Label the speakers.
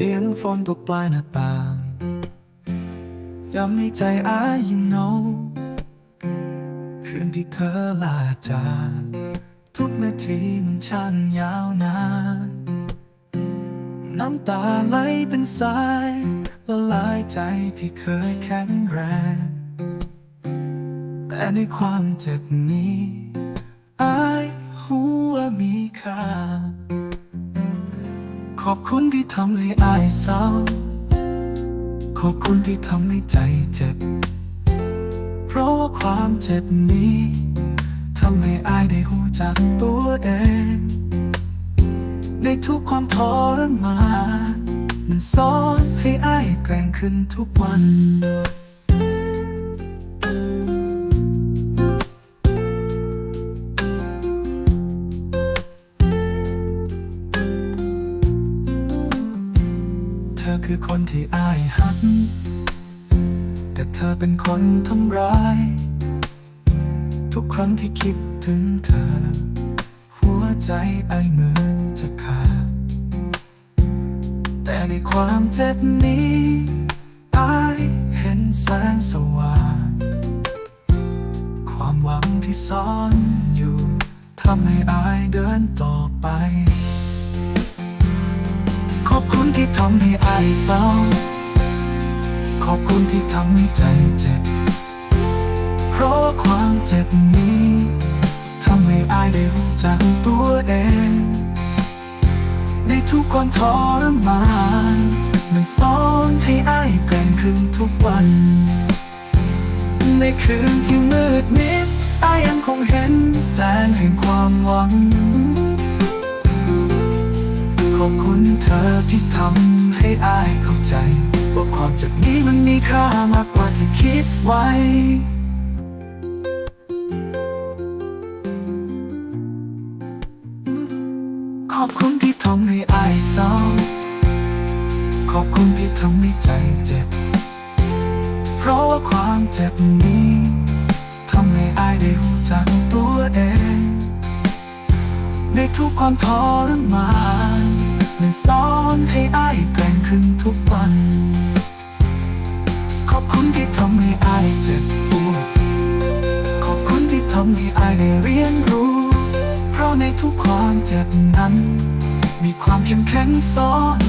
Speaker 1: สียงฝนตกปลายหน้าต่างย้ำให้ใจอายยิ่งเหงาคืนที่เธอลาจากทุกนาทีมันช่างยาวนาน น้ำตาไหลเป็นสายละลายใจที่เคยแข็งแรง แต่ในความเจ็บนี้อายหูว่ามีค่า อบคุณที่ทำให้อายเศร้า ขอบคุณที่ทำให้ใจเจ็บ เพราะว่าความเจ็บนี้ทำให้อายได้หูจักตัวเอง ในทุกความทรมานมันสอนให้อายแกร่งขึ้นทุกวัน อคือคนที่อายหัก แต่เธอเป็นคนทำร้าย ทุกครั้งที่คิดถึงเธอ หัวใจไอเหมือนจะขาด แต่ในความเจ็บนี้อายเห็นแสงสว่าง ความหวังที่ซ่อนอยู่ทำให้อายเดินต่อไป คุณที่ทำให้อายเศร้า ขอบคุณที่ทำให้ใจเจ็บ เพราะความเจ็บนี้ทำให้อายได้รู้จักตัวเอง ในทุกความทรมานมันสอนให้อายแกร่งขึ้นทุกวัน ในคืนที่มืดมิดอายยังคงเห็นแสงแห่งความหวัง อบคุณเธอที่ทำให้อายเข้าใจว่าความจ็บนี้มันมีค่ามากกว่าที่คิดไว้ขอบคุณที่ทำให้อายเศร้า ขอบคุณที่ทำให้ใจเจ็บ เพราะว่าความเจ็บนี้ทำให้อายได้รู้จักตัวเอง ในทุกความทรมาน มันสอนให้อายแกร่งขึ้นทุกวัน ขอบคุณที่ทำให้อายเจ็บปวดขอบคุณที่ทำให้อายได้เรียนรู้ เพราะในทุกความเจ็บนั้น มีความเข้มแข็งซ่อน